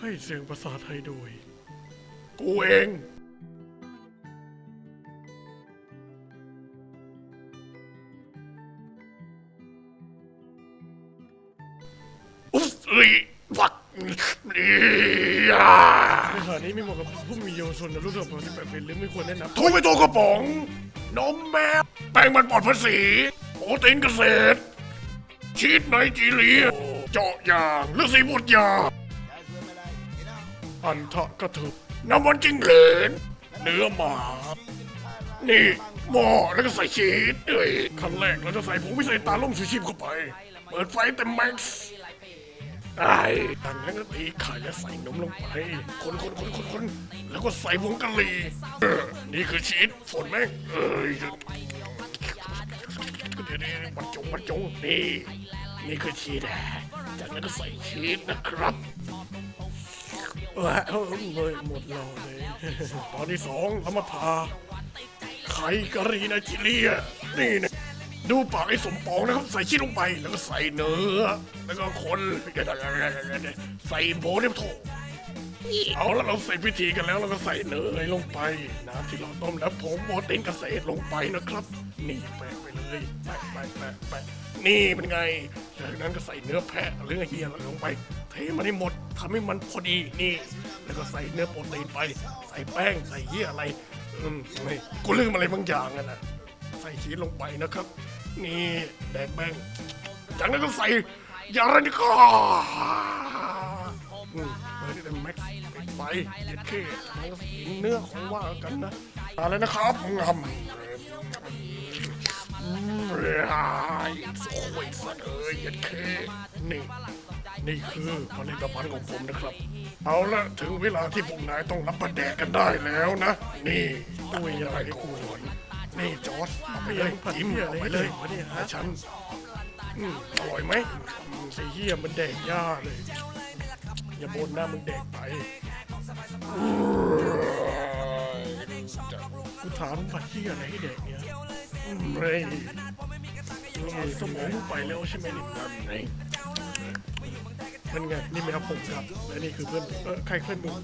ให้เสียงภาษาไทยโดย กูเอง อุ๊สเอ้ยวักนี่อะในขณะนี้ไม่เหมาะกับผู้มีเยาวชนอายุต่ำกว่า18ปีหรือไม่ควรแนะนำทุกไปตัวกระป๋อง นมแมวแป้งมันปลอดภาษีโปรตีนเกษตร ชีสไนจีเรีย เจาะยางหรือสีบดยา อันทะกระถึบน้ำมันจิ้งเหลน เนื้อหมา นี่หม้อแล้วก็ใส่ชีสเอ้ยขั้นแรกเราจะใส่ผงพิเศษตาล่มชูชีพเข้าไป เปิดไฟเต็มแม็กซ์ไอ้ดังนั้นก็ตีไข่และใส่นมลงไป คนคนคนคนคนแล้วก็ใส่ผงกะหรี่เออนี่คือชีสฝนแม่งเอ้ยเดี๋ยวเดี๋ยวบรรจงบรรจงนี่นี่คือชีสแหละจากนั้นก็ใส่ชีสนะครับ ว้าวเลยหมดเราเลย ตอนที่สองเรามาพาไข่กะหรี่ไนจีเรีย นี่นะดูปากไอ้สมปองนะครับ ใส่ชีสลงไปแล้วก็ใส่เนื้อ แล้วก็คนใส่โบเนี่ยโถเอาแล้วเราใส่พิธีกันแล้วเราก็ใส่เนยลงไปน้ำที่เราต้มแล้วผงโปรตีนเกษตรลงไปนะครับ นี่แปะไปเลยแปะแปะแปะแปนี่เป็นไงจากนั้นก็ใส่เนื้อแพะหรือเฮียลงไป เทมันให้หมดทำให้มันพอดีนี่ แล้วก็ใส่เนื้อโปรตีนไป ใส่แป้งใส่เฮียอะไรอืมไม่กูลืมอะไรบางอย่างอะนะใส่ชีสลงไปนะครับ นี่แดกแป้งจากนั้นก็ใส่ยารนิกาอืมเปิดได้แม็กซ์ปิดไฟเย็ดเข้จากนั้นก็กินเนื้อของว่ากันนะมาแล้วนะครับงำอืมเฮ้ยสวยสัตว์เอ้ยยันเคนี่ นี่คือผลิตภัณฑ์ของผมนะครับ เอาละถึงเวลาที่พวกนายต้องรับประแดกกันได้แล้วนะ นี่ตุ้ยอะไรกูนี่จอร์ดเอาไปเลยจิ้มเอาไปเลยนะฉันอืมอร่อยไหมอืมสีเหี้ยมันแดกย่าเลย อย่าบ่นนะมึงแดกไปกูถามผัดเหี้ยอะไรให้แดกเนี่ยเฮ้ยนี่สมองไปแล้วใช่ไหมนี่ นั่นไงนั่นไงนี่ไม่ครับผมครับและนี่คือเพื่อนเออใครเพื่อนมึง